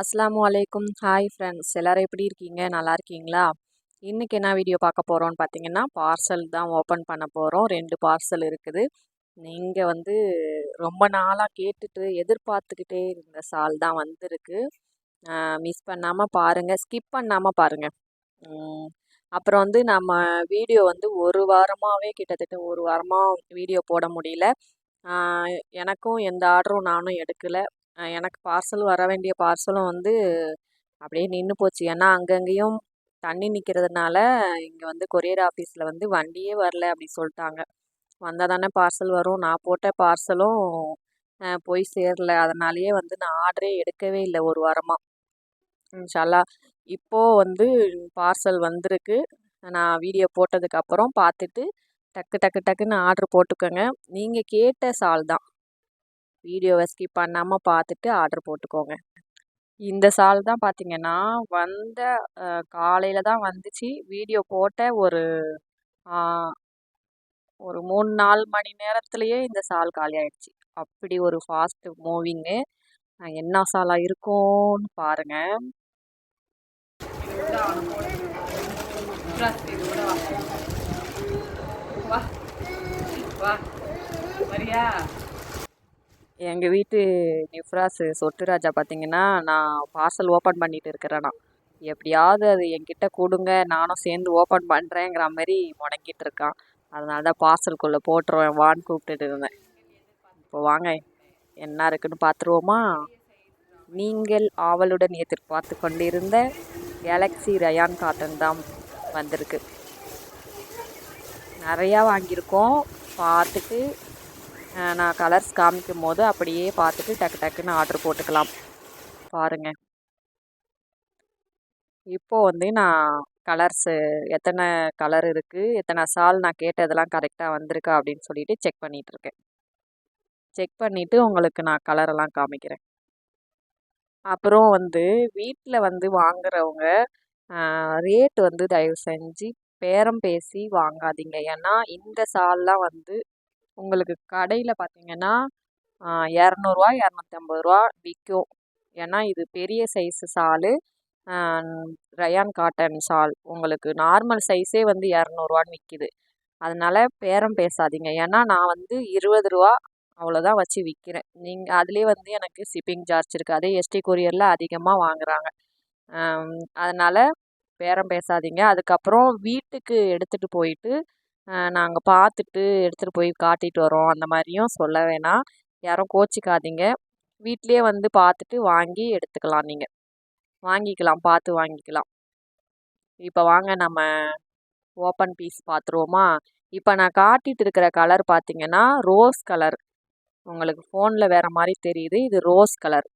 அஸ்ஸலாமு அலைக்கும் hi friends எல்லோரும் எப்படி இருக்கீங்க? நல்லா இருக்கீங்களா? இன்றைக்கி என்ன வீடியோ பார்க்க போகிறோம்னு பார்த்தீங்கன்னா பார்சல் தான் ஓப்பன் பண்ண போகிறோம் ரெண்டு பார்சல் இருக்குது. நீங்கள் வந்து ரொம்ப நாளாக கேட்டுட்டு எதிர்பார்த்துக்கிட்டே இருந்த சால் தான் வந்திருக்கு. மிஸ் பண்ணாமல் பாருங்கள் ஸ்கிப் பண்ணாமல் பாருங்கள் அப்புறம் வந்து நம்ம வீடியோ வந்து ஒரு வாரமாகவே கிட்டத்தட்ட ஒரு வாரமாக வீடியோ போட முடியல. எனக்கும் எந்த ஆர்டரும் நானும் எடுக்கலை. எனக்கு பார்சல் வர வேண்டிய பார்சலும் வந்து அப்படியே நின்று போச்சு. ஏன்னா அங்கங்கேயும் தண்ணி நிற்கிறதுனால இங்கே வந்து கொரியர் ஆஃபீஸில் வந்து வண்டியே வரல அப்படின்னு சொல்லிட்டாங்க. வந்தால் தானே பார்சல் வரும். நான் போட்ட பார்சலும் போய் சேரல. அதனாலேயே வந்து நான் ஆர்டரே எடுக்கவே இல்லை ஒரு வாரமாக இன்ஷால்லா இப்போது வந்து பார்சல் வந்திருக்கு. நான் வீடியோ போட்டதுக்கப்புறம் பார்த்துட்டு டக்கு டக்கு டக்குன்னு ஆர்டர் போட்டுக்கோங்க. நீங்கள் கேட்ட சால் தான். வீடியோவை ஸ்கிப் பண்ணாமல் பார்த்துட்டு ஆர்டர் போட்டுக்கோங்க. இந்த சால் தான் பார்த்தீங்கன்னா வந்த காலையில் தான் வந்துச்சு. வீடியோ போட்ட ஒரு ஒரு மூணு நாலு மணி நேரத்துலேயே இந்த சால் காலி ஆயிடுச்சு. அப்படி ஒரு ஃபாஸ்ட் மூவிங்கு என்ன சாலாக இருக்கும்னு பாருங்கள் வா வா வரியா? எங்கள் வீட்டு நிஃப்ராஸு சொட்டு ராஜா பார்த்தீங்கன்னா நான் பார்சல் ஓப்பன் பண்ணிட்டு இருக்கிறேன்னா எப்படியாவது அது என்கிட்ட கொடுங்க நானும் சேர்ந்து ஓப்பன் பண்ணுறேங்கிற மாதிரி முடங்கிட்டு இருக்கான். அதனால தான் பார்சலுக்குள்ளே போட்டுருவேன் வான்னு கூப்பிட்டுட்டு இருந்தேன். இப்போ வாங்க என்ன இருக்குன்னு பார்த்துருவோமா? நீங்கள் ஆவலுடன் எதிர்பார்த்து கொண்டிருந்த கேலக்ஸி ரயான் காட்டன் தான் வந்திருக்கு. நிறையா வாங்கியிருக்கோம். பார்த்துட்டு நான் கலர்ஸ் காமிக்கும் போது அப்படியே பார்த்துட்டு டக்கு டக்குன்னு ஆர்டர் போட்டுக்கலாம். பாருங்கள் இப்போது வந்து நான் கலர்ஸு எத்தனை கலர் இருக்குது எத்தனை சால் நான் கேட்டதெல்லாம் கரெக்டாக வந்திருக்கா அப்படின்னு சொல்லிட்டு செக் பண்ணிகிட்ருக்கேன் செக் பண்ணிவிட்டு உங்களுக்கு நான் கலரெல்லாம் காமிக்கிறேன். அப்புறம் வந்து வீட்டில் வந்து வாங்குறவங்க ரேட் வந்து தயவு செஞ்சு பேரம் பேசி வாங்காதீங்க. ஏன்னா இந்த சால்லாம் வந்து உங்களுக்கு கடையில் பார்த்தீங்கன்னா இரநூறுவா இரநூத்தி ஐம்பது ரூபா விற்கும் ஏன்னா இது பெரிய சைஸு சாலு ரயான் காட்டன் சால் உங்களுக்கு நார்மல் சைஸே வந்து இரநூறுவான்னு விற்கிது அதனால் பேரம் பேசாதீங்க. ஏன்னா நான் வந்து இருபது ரூபா அவ்வளோதான் வச்சு விற்கிறேன் நீங்கள் அதுலேயே வந்து எனக்கு ஷிப்பிங் சார்ஜ் இருக்குது அதே எஸ்டி கொரியரில் அதிகமாக வாங்குகிறாங்க அதனால் பேரம் பேசாதீங்க. அதுக்கப்புறம் வீட்டுக்கு எடுத்துகிட்டு போயிட்டு நாங்கள் பார்த்துட்டு எடுத்துகிட்டு போய் காட்டிட்டு வரோம். அந்த மாதிரியும் சொல்ல வேணாம். யாரும் கோச்சிக்காதீங்க. வீட்லேயே வந்து பார்த்துட்டு வாங்கி எடுத்துக்கலாம் நீங்கள் வாங்கிக்கலாம் பார்த்து வாங்கிக்கலாம். இப்போ வாங்க நம்ம ஓப்பன் பீஸ் பார்த்துருவோமா இப்போ நான் காட்டிகிட்டு இருக்கிற கலர் பார்த்தீங்கன்னா ரோஸ் கலர் உங்களுக்கு ஃபோனில் வேறு மாதிரி தெரியுது. இது ரோஸ் கலர்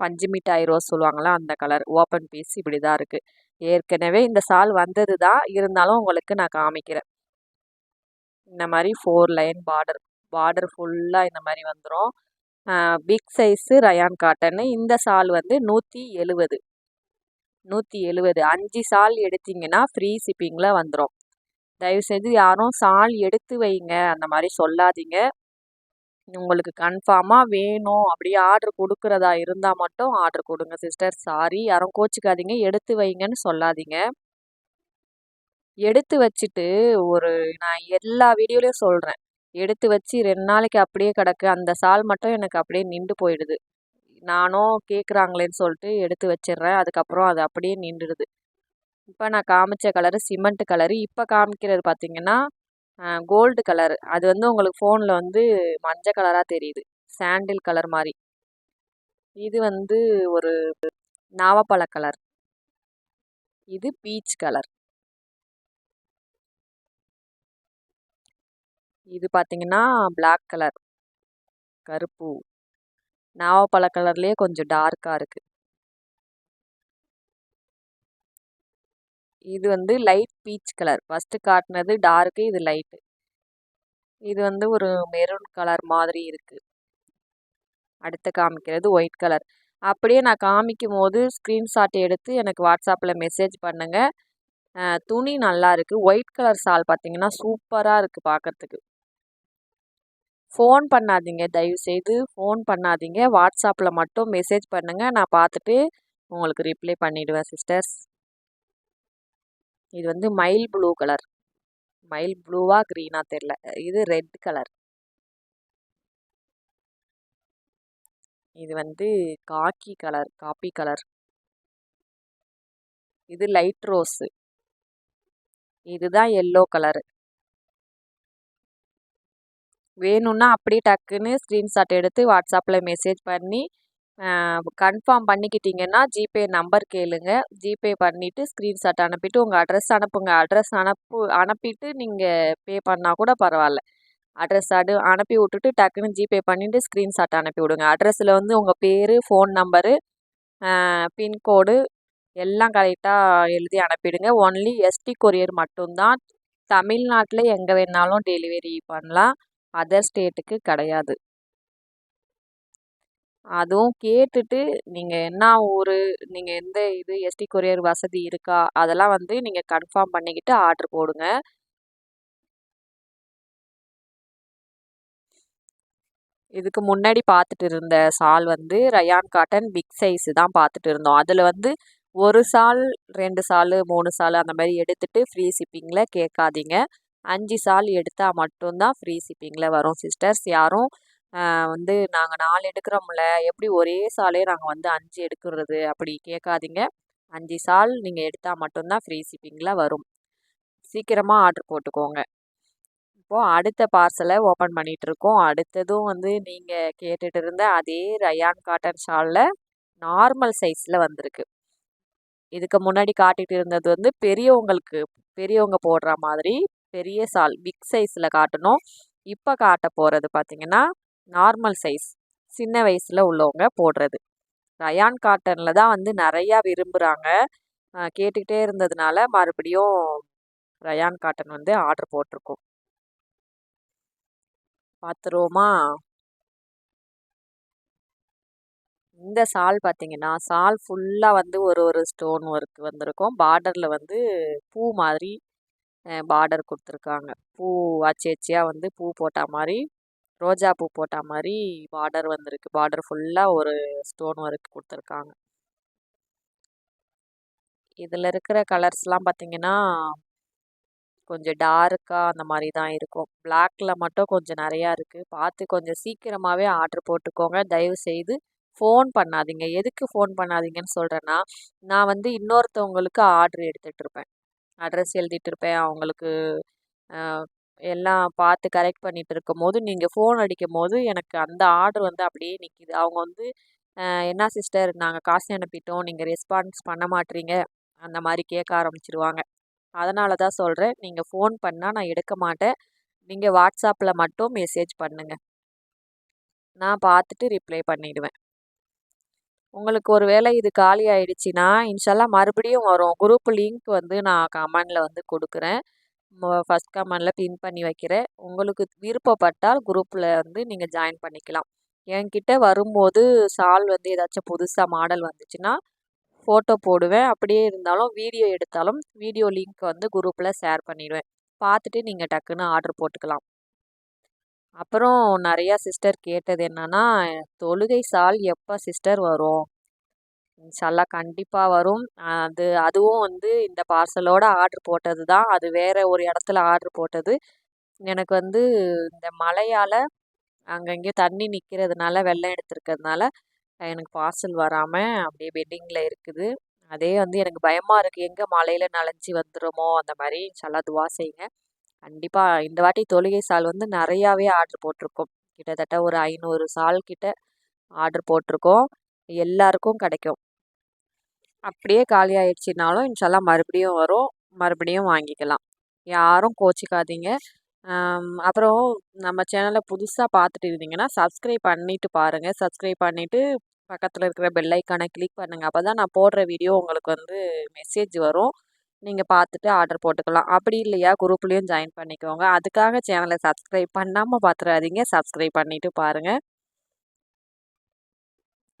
பஞ்சு மிட்டாய் ரோஸ் சொல்லுவாங்களா அந்த கலர் ஓப்பன் பீஸ் இப்படி தான் இருக்குது ஏற்கனவே இந்த சால் வந்தது தான் இருந்தாலும் உங்களுக்கு நான் காமிக்கிறேன். இந்த மாதிரி ஃபோர் லைன் பார்டர் பார்டர் ஃபுல்லாக இந்த மாதிரி வந்துடும் பிக் சைஸு ரயான் காட்டனு இந்த சால் வந்து நூற்றி எழுவது. நூற்றி எழுவது. அஞ்சு சால் எடுத்திங்கன்னா ஃப்ரீ ஷிப்பிங்கில் வந்துடும் தயவுசெய்து யாரும் சால் எடுத்து வைங்க. அந்த மாதிரி சொல்லாதீங்க. உங்களுக்கு கன்ஃபார்மாக வேணும். அப்படியே ஆர்டர் கொடுக்குறதா இருந்தால் மட்டும் ஆர்டர் கொடுங்க சிஸ்டர் சாரி யாரும் கோச்சிக்காதீங்க. எடுத்து வைங்கன்னு சொல்லாதீங்க. எடுத்து வச்சுட்டு ஒரு நான் எல்லா வீடியோலையும் சொல்கிறேன் எடுத்து வச்சு ரெண்டு நாளைக்கு அப்படியே கிடக்கு. அந்த சால் மட்டும் எனக்கு அப்படியே நின்று போயிடுது. நானும் கேட்குறாங்களேன்னு சொல்லிட்டு எடுத்து வச்சிடுறேன். அதுக்கப்புறம் அது அப்படியே நின்றுடுது. இப்போ நான் காமிச்ச கலரு சிமெண்ட் கலரு. இப்போ காமிக்கிறது பார்த்திங்கன்னா கோல்டு கலர். அது வந்து உங்களுக்கு ஃபோனில் வந்து மஞ்சள் கலராக தெரியுது. சாண்டில் கலர் மாதிரி இது வந்து ஒரு நாவப்பழ கலர். இது பீச் கலர். இது பார்த்தீங்கன்னா பிளாக் கலர் கருப்பு. நாவப்பழ கலர்லேயே கொஞ்சம் டார்க்காக இருக்குது இது வந்து லைட் பீச் கலர் ஃபஸ்ட்டு காட்டினது டார்க்கு இது லைட்டு இது வந்து ஒரு மெரூன் கலர் மாதிரி இருக்குது அடுத்து காமிக்கிறது ஒயிட் கலர் அப்படியே நான் காமிக்கும் போது ஸ்க்ரீன்ஷாட் எடுத்து எனக்கு வாட்ஸ்அப்பில் மெசேஜ் பண்ணுங்கள் துணி நல்லா இருக்குது ஒயிட் கலர் சால் பார்த்தீங்கன்னா சூப்பராக இருக்குது பார்க்குறதுக்கு ஃபோன் பண்ணாதீங்க. தயவுசெய்து ஃபோன் பண்ணாதீங்க. வாட்ஸ்அப்பில் மட்டும் மெசேஜ் பண்ணுங்கள் நான் பார்த்துட்டு உங்களுக்கு ரிப்ளை பண்ணிவிடுவேன் சிஸ்டர்ஸ். இது வந்து மைல் ப்ளூ கலர். மைல் ப்ளூவா க்ரீனா தெரில. இது ரெட் கலர். இது வந்து காக்கி கலர் காப்பி கலர். இது லைட் ரோஸு. இதுதான் எல்லோ கலரு. வேணும்னா அப்படியே டக்குன்னு ஸ்க்ரீன்ஷாட் எடுத்து வாட்ஸ்அப்பில் மெசேஜ் பண்ணி கன்ஃபார்ம் பண்ணிக்கிட்டிங்கன்னா ஜிபே நம்பர் கேளுங்க. ஜிபே பண்ணிவிட்டு ஸ்க்ரீன்ஷாட் அனுப்பிட்டு உங்கள் அட்ரஸ் அனுப்புங்க. அட்ரஸ் அனுப்பு அனுப்பிட்டு நீங்கள் பே பண்ணால் கூட பரவாயில்ல. அட்ரஸ் அடு அனுப்பி விட்டுட்டு டக்குன்னு ஜிபே பண்ணிவிட்டு ஸ்க்ரீன்ஷாட் அனுப்பி விடுங்க. அட்ரஸில் வந்து உங்கள் பேர் ஃபோன் நம்பரு பின்கோடு எல்லாம் கரெக்டாக எழுதி அனுப்பிடுங்க. ஒன்லி எஸ்டி கொரியர் மட்டும்தான். தமிழ்நாட்டில் எங்கே வேணாலும் டெலிவரி பண்ணலாம். அதர் ஸ்டேட்டுக்கு கிடையாது. அதுவும் கேட்டுட்டு நீங்கள் என்ன ஊர் நீங்கள் எந்த இது எஸ்டி கொரியர் வசதி இருக்கா அதெல்லாம் வந்து நீங்கள் கன்ஃபார்ம் பண்ணிக்கிட்டு ஆர்டர் போடுங்க. இதுக்கு முன்னாடி பார்த்துட்டு இருந்த சால் வந்து ரயான் காட்டன் பிக் சைஸு தான் பார்த்துட்டு இருந்தோம். அதில் வந்து ஒரு சால் ரெண்டு சால் மூணு சால் அந்த மாதிரி எடுத்துகிட்டு ஃப்ரீ ஷிப்பிங்கில் கேட்காதீங்க. அஞ்சு சால் எடுத்தால் மட்டும்தான் ஃப்ரீ ஷிப்பிங்கில் வரும் சிஸ்டர்ஸ் யாரும் வந்து நாங்கள் நாலு எடுக்கிறோம்ல எப்படி ஒரே சாலே நாங்கள் வந்து அஞ்சு எடுக்கிறது? அப்படி கேட்காதீங்க. அஞ்சு சால் நீங்கள் எடுத்தால் மட்டும்தான் ஃப்ரீ ஷிப்பிங்கில் வரும். சீக்கிரமாக ஆர்டர் போட்டுக்கோங்க. இப்போது அடுத்த பார்சலை ஓப்பன் பண்ணிகிட்ருக்கோம் அடுத்ததும் வந்து நீங்கள் கேட்டுட்டு இருந்த அதே ரயான் காட்டன் ஷாலில் நார்மல் சைஸில் வந்திருக்கு. இதுக்கு முன்னாடி காட்டிகிட்டு இருந்தது வந்து பெரியவங்களுக்கு பெரியவங்க போடுற மாதிரி பெரிய சால் பிக் சைஸில் காட்டணும். இப்போ காட்ட போகிறது பார்த்திங்கன்னா நார்மல் சைஸ் சின்ன வயசில் உள்ளவங்க போடுறது. ரயான் காட்டனில் தான் வந்து நிறையா விரும்புகிறாங்க கேட்டுக்கிட்டே இருந்ததுனால மறுபடியும் ரயான் காட்டன் வந்து ஆர்டர் போட்டிருக்கோம். பார்த்துருவோமா இந்த சால் பார்த்தீங்கன்னா சால் ஃபுல்லாக வந்து ஒரு ஒரு ஸ்டோன் ஒர்க் வந்திருக்கும். பார்டரில் வந்து பூ மாதிரி பார்டர் கொடுத்துருக்காங்க. பூ அச்சு அச்சியாக வந்து பூ போட்ட மாதிரி ரோஜா பூ போட்ட மாதிரி பார்டர் வந்திருக்கு. பார்டர் ஃபுல்லாக ஒரு ஸ்டோன் ஒர்க் கொடுத்துருக்காங்க. இதில் இருக்கிற கலர்ஸ்லாம் பார்த்திங்கன்னா கொஞ்சம் டார்க்காக அந்த மாதிரி தான் இருக்கும். பிளாக்கில் மட்டும் கொஞ்சம் நிறையா இருக்குது பார்த்து கொஞ்சம் சீக்கிரமாகவே ஆர்டர் போட்டுக்கோங்க. தயவு செய்து ஃபோன் பண்ணாதீங்க. எதுக்கு ஃபோன் பண்ணாதீங்கன்னு சொல்கிறேன்னா நான் வந்து இன்னொருத்தவங்களுக்கு ஆர்டர் எடுத்துகிட்டு இருப்பேன். அட்ரஸ் எழுதிட்டு இருப்பேன். அவங்களுக்கு எல்லாம் பார்த்து கரெக்ட் பண்ணிகிட்டு இருக்கும் போது நீங்கள் ஃபோன் அடிக்கும் போது எனக்கு அந்த ஆர்டர் வந்து அப்படியே நிற்கிது அவங்க வந்து என்ன சிஸ்டர் நாங்கள் காசு அனுப்பிட்டோம். நீங்கள் ரெஸ்பான்ஸ் பண்ண மாட்டீங்க அந்த மாதிரி கேட்க ஆரம்பிச்சிருவாங்க. அதனால தான் சொல்கிறேன் நீங்கள் ஃபோன் பண்ணால் நான் எடுக்க மாட்டேன். நீங்கள் வாட்ஸ்அப்பில் மட்டும் மெசேஜ் பண்ணுங்கள் நான் பார்த்துட்டு ரிப்ளை பண்ணிவிடுவேன் உங்களுக்கு ஒரு வேளை இது காலி ஆகிடுச்சின்னா இன்ஷால்லாம் மறுபடியும் வரும். குரூப் லிங்க் வந்து நான் கமெண்டில் வந்து கொடுக்குறேன். ஃபஸ்ட் கமெண்டில் பின் பண்ணி வைக்கிறேன். உங்களுக்கு விருப்பப்பட்டால் குரூப்பில் வந்து நீங்கள் ஜாயின் பண்ணிக்கலாம். என்கிட்ட வரும்போது ஷால் வந்து ஏதாச்சும் புதுசாக மாடல் வந்துச்சுன்னா ஃபோட்டோ போடுவேன். அப்படியே இருந்தாலும் வீடியோ எடுத்தாலும் வீடியோ லிங்க் வந்து குரூப்பில் ஷேர் பண்ணிவிடுவேன் பார்த்துட்டு நீங்கள் டக்குன்னு ஆர்டர் போட்டுக்கலாம். அப்புறம் நிறையா சிஸ்டர் கேட்டது என்னன்னா தொழுகை சால் எப்போ சிஸ்டர் வரும்? இன்ஷால்லா கண்டிப்பாக வரும். அது அதுவும் வந்து இந்த பார்சலோட ஆர்டர் போட்டது தான். அது வேறு ஒரு இடத்துல ஆர்டர் போட்டது. எனக்கு வந்து இந்த மழையால் அங்கங்கேயும் தண்ணி நிற்கிறதுனால வெள்ளம் எடுத்துருக்கிறதுனால எனக்கு பார்சல் வராமல் அப்படியே பெண்டிங்கில் இருக்குது. அதே வந்து எனக்கு பயமாக இருக்குது எங்கே மழையில் நனைஞ்சி வந்துடுமோ அந்த மாதிரி இன்ஷால்லா துவா செய்யுங்க கண்டிப்பாக இந்த வாட்டி தொழுகை சால் வந்து நிறையாவே ஆர்டர் போட்டிருக்கோம். கிட்டத்தட்ட ஒரு ஐநூறு சால் கிட்ட ஆர்டர் போட்டிருக்கோம். எல்லாருக்கும் கிடைக்கும். அப்படியே காலி ஆயிடுச்சுனாலும் இன்ஷால்லாம் மறுபடியும் வரும். மறுபடியும் வாங்கிக்கலாம். யாரும் கோச்சிக்காதீங்க. அப்புறம் நம்ம சேனலை புதுசாக பார்த்துட்டு இருந்தீங்கன்னா சப்ஸ்கிரைப் பண்ணிவிட்டு பாருங்கள் சப்ஸ்கிரைப் பண்ணிவிட்டு பக்கத்தில் இருக்கிற பெல் ஐக்கானை கிளிக் பண்ணுங்கள் அப்போ தான் நான் போடுற வீடியோ உங்களுக்கு வந்து மெசேஜ் வரும். நீங்கள் பார்த்துட்டு ஆர்டர் போட்டுக்கலாம். அப்படி இல்லையா? குரூப்லேயும் ஜாயின் பண்ணிக்கோங்க. அதுக்காக சேனலை சப்ஸ்கிரைப் பண்ணாமல் பார்த்துடாதீங்க சப்ஸ்கிரைப் பண்ணிவிட்டு பாருங்கள்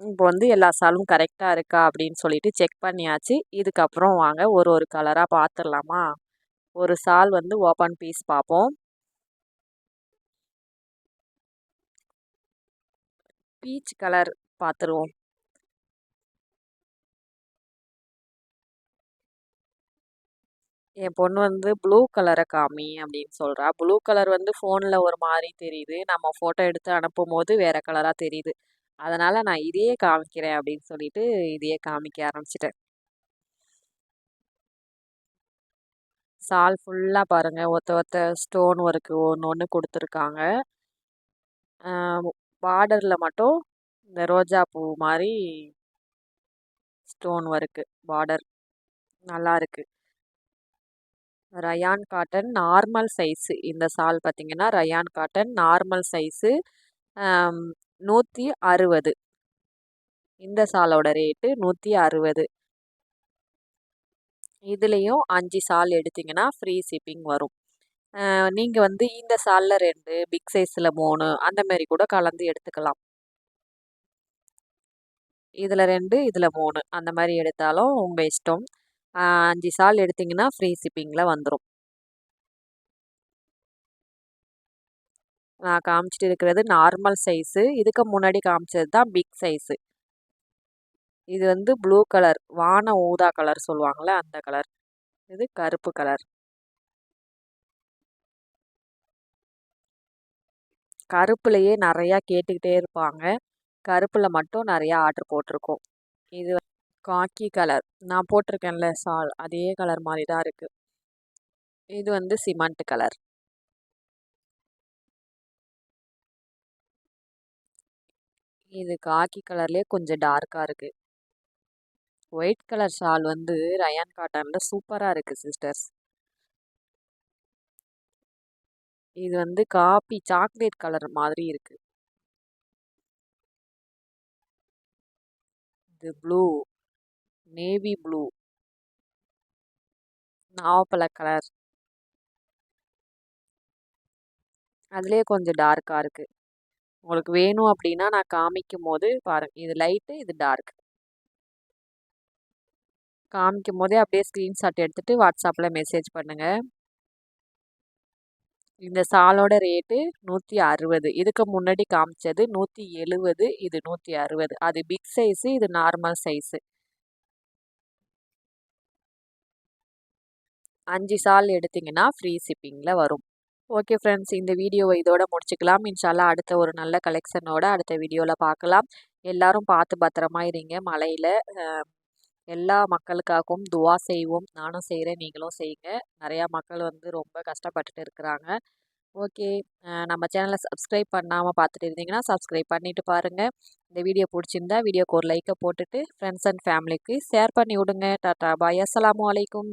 இப்போ வந்து எல்லா சாலும் கரெக்டாக இருக்கா? அப்படின்னு சொல்லிட்டு செக் பண்ணியாச்சு. இதுக்கப்புறம் வாங்க ஒரு ஒரு கலராக பார்த்துடலாமா ஒரு சால் வந்து ஓப்பன் பீஸ் பார்ப்போம். பீச் கலர் பார்த்துருவோம் என் பொண்ணு வந்து ப்ளூ கலரை காமி அப்படின்னு சொல்கிறா ப்ளூ கலர் வந்து ஃபோனில் ஒரு மாதிரி தெரியுது. நம்ம ஃபோட்டோ எடுத்து அனுப்பும் போது வேறு கலராக தெரியுது. அதனால் நான் இதையே காமிக்கிறேன் அப்படின்னு சொல்லிட்டு இதையே காமிக்க ஆரம்பிச்சிட்டேன். சால் ஃபுல்லாக பாருங்கள் ஒத்த ஒத்த ஸ்டோன் ஒர்க்கு ஒன்று ஒன்று கொடுத்துருக்காங்க. பார்டரில் மட்டும் இந்த ரோஜா பூ மாதிரி ஸ்டோன் ஒர்க்கு பார்டர் நல்லா இருக்குது ரயான் காட்டன் நார்மல் சைஸு இந்த சால் பார்த்திங்கன்னா ரயான் காட்டன் நார்மல் சைஸு நூற்றி அறுபது. இந்த சாலோட ரேட்டு நூற்றி அறுபது. இதுலேயும் அஞ்சு சால் எடுத்திங்கன்னா ஃப்ரீ ஷிப்பிங் வரும். நீங்கள் வந்து இந்த சாலில் ரெண்டு பிக் சைஸில் மூணு அந்த மாதிரி கூட கலந்து எடுத்துக்கலாம். இதில் ரெண்டு இதில் மூணு அந்த மாதிரி எடுத்தாலும் உங்கள் இஷ்டம். அஞ்சு சால் எடுத்திங்கன்னா ஃப்ரீ ஷிப்பிங்கில் வந்துடும் நான் காமிச்சிட்டு இருக்கிறது நார்மல் சைஸு இதுக்கு முன்னாடி காமிச்சது தான் பிக் சைஸு இது வந்து ப்ளூ கலர் வான ஊதா கலர் சொல்லுவாங்கள்ல அந்த கலர் இது கருப்பு கலர் கருப்புலையே நிறையா கேட்டுக்கிட்டே இருப்பாங்க. கருப்பில் மட்டும் நிறையா ஆர்டர் போட்டிருக்கோம். இது காக்கி கலர். நான் போட்டிருக்கேன்ல சால். அதே கலர் மாதிரி தான் இருக்குது இது வந்து சிமெண்ட் கலர். இது காக்கி கலர்லேயே கொஞ்சம் டார்க்காக இருக்குது ஒயிட் கலர் ஷால் வந்து ரயான் காட்டனில் சூப்பராக இருக்குது சிஸ்டர்ஸ். இது வந்து காப்பி சாக்லேட் கலர் மாதிரி இருக்குது இது ப்ளூ. நேவி ப்ளூ நாவப்பழ கலர் அதுலேயே கொஞ்சம் டார்க்காக இருக்குது உங்களுக்கு வேணும் அப்படின்னா நான் காமிக்கும் போது பாருங்கள் இது லைட்டு இது டார்க் காமிக்கும் போதே அப்படியே ஸ்க்ரீன்ஷாட் எடுத்துகிட்டு வாட்ஸ்அப்பில் மெசேஜ் பண்ணுங்கள் இந்த சாலோட ரேட்டு நூற்றி அறுபது. இதுக்கு முன்னாடி காமிச்சது நூற்றி எழுபது இது நூற்றி அறுபது. அது பிக் சைஸு இது நார்மல் சைஸு அஞ்சு சால் எடுத்திங்கன்னா ஃப்ரீ ஷிப்பிங்கில் வரும். ஓகே ஃப்ரெண்ட்ஸ் இந்த வீடியோவை இதோட முடிச்சுக்கலாம். இன்ஷால்லா அடுத்த ஒரு நல்ல கலெக்ஷனோட அடுத்த வீடியோவில் பார்க்கலாம் எல்லாரும் பார்த்து பத்திரமா இருங்க. மழையில் எல்லா மக்களுக்காகவும் துவா செய்வோம். நானும் செய்கிறேன் நீங்களும் செய்யுங்க. நிறையா மக்கள் வந்து ரொம்ப கஷ்டப்பட்டுட்டு இருக்கிறாங்க. ஓகே நம்ம சேனலை சப்ஸ்கிரைப் பண்ணாமல் பார்த்துட்டு இருந்தீங்கன்னா சப்ஸ்கிரைப் பண்ணிவிட்டு பாருங்கள் இந்த வீடியோ பிடிச்சிருந்தா வீடியோக்கு ஒரு லைக்கை போட்டுட்டு ஃப்ரெண்ட்ஸ் அண்ட் ஃபேமிலிக்கு ஷேர் பண்ணி விடுங்க. டாட்டா பாய் அஸ்லாம் வலைக்கும்